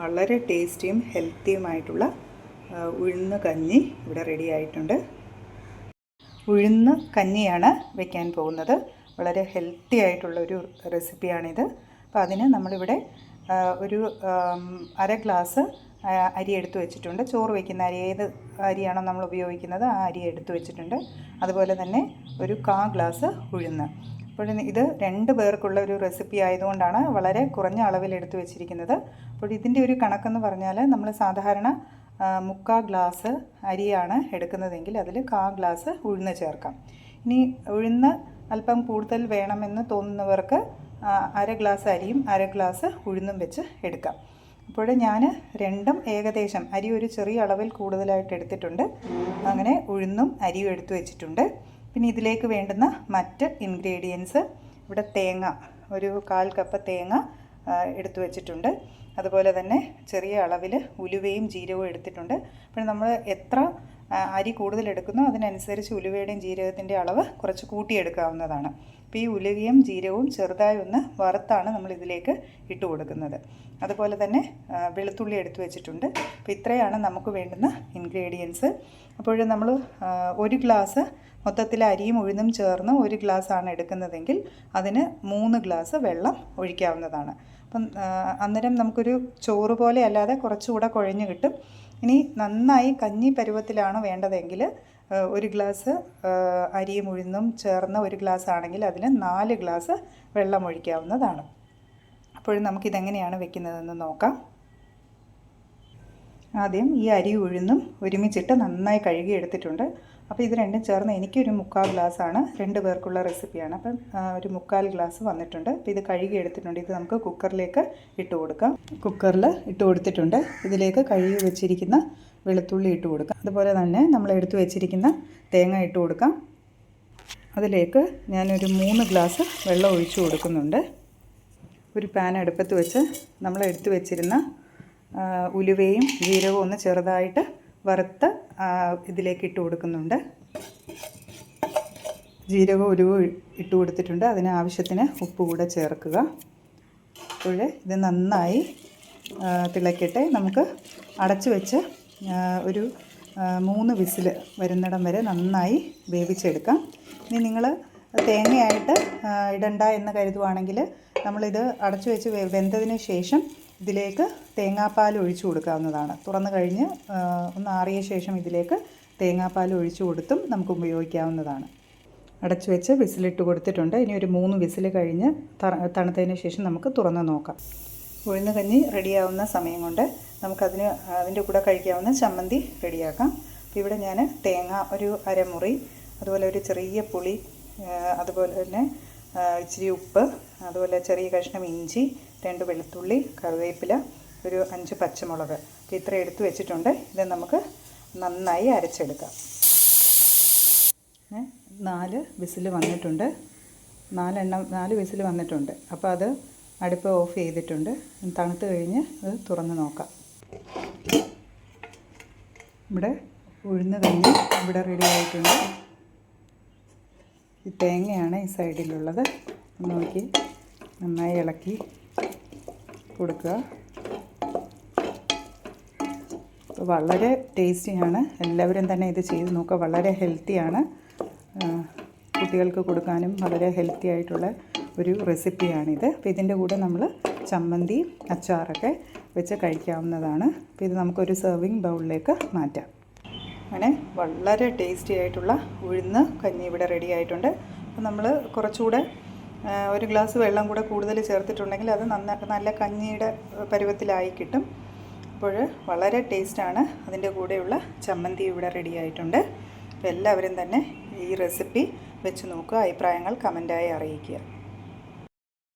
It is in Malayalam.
വളരെ ടേസ്റ്റിയും ഹെൽത്തിയുമായിട്ടുള്ള ഉഴുന്ന് കഞ്ഞി ഇവിടെ റെഡി ആയിട്ടുണ്ട്. ഉഴുന്ന് കഞ്ഞിയാണ് വെക്കാൻ പോകുന്നത്. വളരെ ഹെൽത്തി ആയിട്ടുള്ള ഒരു റെസിപ്പിയാണിത്. അപ്പോൾ അതിന് നമ്മളിവിടെ ഒരു അര ഗ്ലാസ് അരി എടുത്തു വെച്ചിട്ടുണ്ട്. ചോറ് വയ്ക്കുന്ന അരി ഏത് അരിയാണോ നമ്മൾ ഉപയോഗിക്കുന്നത് ആ അരി എടുത്തു വെച്ചിട്ടുണ്ട്. അതുപോലെ തന്നെ ഒരു കാ ഗ്ലാസ് ഉഴുന്ന്. അപ്പോൾ ഇത് രണ്ട് പേർക്കുള്ള ഒരു റെസിപ്പി ആയതുകൊണ്ടാണ് വളരെ കുറഞ്ഞ അളവിൽ എടുത്തു വെച്ചിരിക്കുന്നത്. അപ്പോൾ ഇതിന്റെ ഒരു കണക്കെന്ന് പറഞ്ഞാൽ നമ്മൾ സാധാരണ മുക്കാ ഗ്ലാസ് അരിയാണ് എടുക്കുന്നതെങ്കിൽ അതിൽ കാ ഗ്ലാസ് ഉഴുന്ന് ചേർക്കാം. ഇനി ഉഴുന്ന് അല്പം കൂടുതൽ വേണമെന്ന് തോന്നുന്നവർക്ക് അര ഗ്ലാസ് അരിയും അര ഗ്ലാസ് ഉഴുന്നും വെച്ച് എടുക്കാം. അപ്പോൾ ഞാൻ രണ്ടും ഏകദേശം അരി ഒരു ചെറിയ അളവിൽ കൂടുതലായിട്ട് എടുത്തിട്ടുണ്ട്. അങ്ങനെ ഉഴുന്നും അരിയും എടുത്തു വെച്ചിട്ടുണ്ട്. പിന്നെ ഇതിലേക്ക് വേണ്ടുന്ന മറ്റ് ഇൻഗ്രീഡിയൻസ് ഇവിടെ തേങ്ങ ഒരു കാൽ കപ്പ് തേങ്ങ എടുത്തു വെച്ചിട്ടുണ്ട്. അതുപോലെ തന്നെ ചെറിയ അളവിൽ ഉലുവയും ജീരകവും എടുത്തിട്ടുണ്ട്. പിന്നെ നമ്മൾ എത്ര അരി കൂടുതലെടുക്കുന്നു. അതിനനുസരിച്ച് ഉലുവയുടെയും ജീരകത്തിന്റെ അളവ് കുറച്ച് കൂട്ടിയെടുക്കാവുന്നതാണ്. അപ്പോൾ ഈ ഉലുവയും ജീരകവും ചെറുതായി ഒന്ന് വറുത്താണ് നമ്മൾ ഇതിലേക്ക് ഇട്ട് കൊടുക്കുന്നത്. അതുപോലെ തന്നെ വെളുത്തുള്ളി എടുത്തു വെച്ചിട്ടുണ്ട്. അപ്പോൾ ഇത്രയാണ് നമുക്ക് വേണ്ടുന്ന ഇൻഗ്രീഡിയൻസ് അപ്പോൾ നമ്മൾ ഒരു ഗ്ലാസ് മൊത്തത്തിൽ അരിയും ഉഴുന്നും ചേർന്ന് ഒരു ഗ്ലാസ് ആണ് എടുക്കുന്നതെങ്കിൽ അതിന് മൂന്ന് ഗ്ലാസ് വെള്ളം ഒഴിക്കാവുന്നതാണ്. അപ്പം അന്നേരം നമുക്കൊരു ചോറ് പോലെ അല്ലാതെ കുറച്ചുകൂടെ കുഴഞ്ഞു കിട്ടും. ഇനി നന്നായി കഞ്ഞി പരുവത്തിലാണ് വേണ്ടതെങ്കിൽ ഒരു ഗ്ലാസ് അരിയും ഉഴുന്നും ചേർന്ന ഒരു ഗ്ലാസ് ആണെങ്കിൽ അതിൽ നാല് ഗ്ലാസ് വെള്ളം ഒഴിക്കാവുന്നതാണ്. അപ്പോഴും നമുക്കിതെങ്ങനെയാണ് വെക്കുന്നതെന്ന് നോക്കാം. ആദ്യം ഈ അരി ഉഴുന്നും ഒരുമിച്ചിട്ട് നന്നായി കഴുകി എടുത്തിട്ടുണ്ട്. അപ്പോൾ ഇത് രണ്ടും ചേർന്ന് എനിക്കൊരു മുക്കാൽ ഗ്ലാസ്സാണ്. രണ്ട് പേർക്കുള്ള റെസിപ്പിയാണ്. അപ്പം ഒരു മുക്കാൽ ഗ്ലാസ് വന്നിട്ടുണ്ട്. അപ്പോൾ ഇത് കഴുകി എടുത്തിട്ടുണ്ട്. ഇത് നമുക്ക് കുക്കറിലേക്ക് ഇട്ട് കൊടുക്കാം. കുക്കറിൽ ഇട്ട് കൊടുത്തിട്ടുണ്ട്. ഇതിലേക്ക് കഴുകി വെച്ചിരിക്കുന്ന വെളുത്തുള്ളി ഇട്ട് കൊടുക്കാം. അതുപോലെ തന്നെ നമ്മൾ എടുത്തു വെച്ചിരിക്കുന്ന തേങ്ങ ഇട്ട് കൊടുക്കാം. അതിലേക്ക് ഞാനൊരു മൂന്ന് ഗ്ലാസ് വെള്ളം ഒഴിച്ചു കൊടുക്കുന്നുണ്ട്. ഒരു പാൻ അടുപ്പത്ത് വെച്ച് നമ്മൾ എടുത്തു വെച്ചിരുന്ന ഉലുവയും ജീരകവും ഒന്ന് ചെറുതായിട്ട് വറുത്ത് ഇതിലേക്ക് ഇട്ട് കൊടുക്കുന്നുണ്ട്. ജീരകം ഉലുവ ഇട്ട് കൊടുത്തിട്ടുണ്ട്. അതിന് ആവശ്യത്തിന് ഉപ്പ് കൂടെ ചേർക്കുക. അപ്പോൾ ഇത് നന്നായി തിളക്കട്ടെ. നമുക്ക് അടച്ചു വെച്ച് ഒരു മൂന്ന് വിസിൽ വരുന്നിടം വരെ നന്നായി വേവിച്ചെടുക്കാം. ഇനി നിങ്ങൾ തേങ്ങയായിട്ട് ഇടണ്ട എന്ന് കരുതുവാണെങ്കിൽ നമ്മളിത് അടച്ചു വെച്ച് വെന്തതിന് ശേഷം ഇതിലേക്ക് തേങ്ങാപ്പാൽ ഒഴിച്ചു കൊടുക്കാവുന്നതാണ്. തുറന്നു കഴിഞ്ഞ് ഒന്ന് ആറിയ ശേഷം ഇതിലേക്ക് തേങ്ങാപ്പാൽ ഒഴിച്ചു കൊടുത്തും നമുക്ക് ഉപയോഗിക്കാവുന്നതാണ്. അടച്ചു വെച്ച് വിസിലിട്ട് കൊടുത്തിട്ടുണ്ട്. ഇനി ഒരു മൂന്ന് വിസിൽ കഴിഞ്ഞ് തണുത്തതിന് ശേഷം നമുക്ക് തുറന്ന് നോക്കാം. ഉഴുന്ന് കഞ്ഞി റെഡിയാവുന്ന സമയം കൊണ്ട് നമുക്കതിന് അതിന്റെ കൂടെ കഴിക്കാവുന്ന ചമ്മന്തി റെഡിയാക്കാം. അപ്പോൾ ഇവിടെ ഞാൻ തേങ്ങ ഒരു അരമുറി അതുപോലെ ഒരു ചെറിയ പുളി അതുപോലെ തന്നെ ഇച്ചിരി ഉപ്പ് അതുപോലെ ചെറിയ കഷ്ണം ഇഞ്ചി രണ്ട് വെളുത്തുള്ളി കറിവേപ്പില ഒരു അഞ്ച് പച്ചമുളക്. ഇത്ര എടുത്ത് വെച്ചിട്ടുണ്ട്. ഇത് നമുക്ക് നന്നായി അരച്ചെടുക്കാം. നാല് വിസിൽ വന്നിട്ടുണ്ട്. നാലെണ്ണം നാല് വിസിൽ വന്നിട്ടുണ്ട്. അപ്പോൾ അത് അടുപ്പ് ഓഫ് ചെയ്തിട്ടുണ്ട്. തണുത്ത് കഴിഞ്ഞ് അത് തുറന്ന് നോക്കാം. ഇവിടെ ഉഴുന്ന് കഞ്ഞി ഇവിടെ റെഡി ആയിട്ടുണ്ട്. ഈ തേങ്ങയാണ് ഈ സൈഡിലുള്ളത്. നോക്കി നന്നായി ഇളക്കി കൊടുക്കുക. വളരെ ടേസ്റ്റിയാണ്. എല്ലാവരും തന്നെ ഇത് ചെയ്ത് നോക്കുക. വളരെ ഹെൽത്തിയാണ്. കുട്ടികൾക്ക് കൊടുക്കാനും വളരെ ഹെൽത്തി ആയിട്ടുള്ള ഒരു റെസിപ്പിയാണിത്. അപ്പോൾ ഇതിന്റെ കൂടെ നമ്മൾ ചമ്മന്തി അച്ചാറൊക്കെ വെച്ച് കഴിക്കാവുന്നതാണ്. അപ്പോൾ ഇത് നമുക്കൊരു സെർവിങ് ബൗളിലേക്ക് മാറ്റാം. അങ്ങനെ വളരെ ടേസ്റ്റി ആയിട്ടുള്ള ഉഴുന്ന് കഞ്ഞി ഇവിടെ റെഡി ആയിട്ടുണ്ട്. അപ്പോൾ നമ്മൾ കുറച്ചുകൂടെ ഒരു ഗ്ലാസ് വെള്ളം കൂടെ കൂടുതൽ ചേർത്തിട്ടുണ്ടെങ്കിൽ അത് നന്ന നല്ല കഞ്ഞിയുടെ പരുവത്തിലായി കിട്ടും. അപ്പോൾ വളരെ ടേസ്റ്റാണ് അതിന്റെ കൂടെയുള്ള ചമ്മന്തി ഇവിടെ റെഡി ആയിട്ടുണ്ട്. അപ്പോൾ എല്ലാവരും തന്നെ ഈ റെസിപ്പി വെച്ച് നോക്കുക അഭിപ്രായങ്ങൾ കമന്റായി അറിയിക്കുക.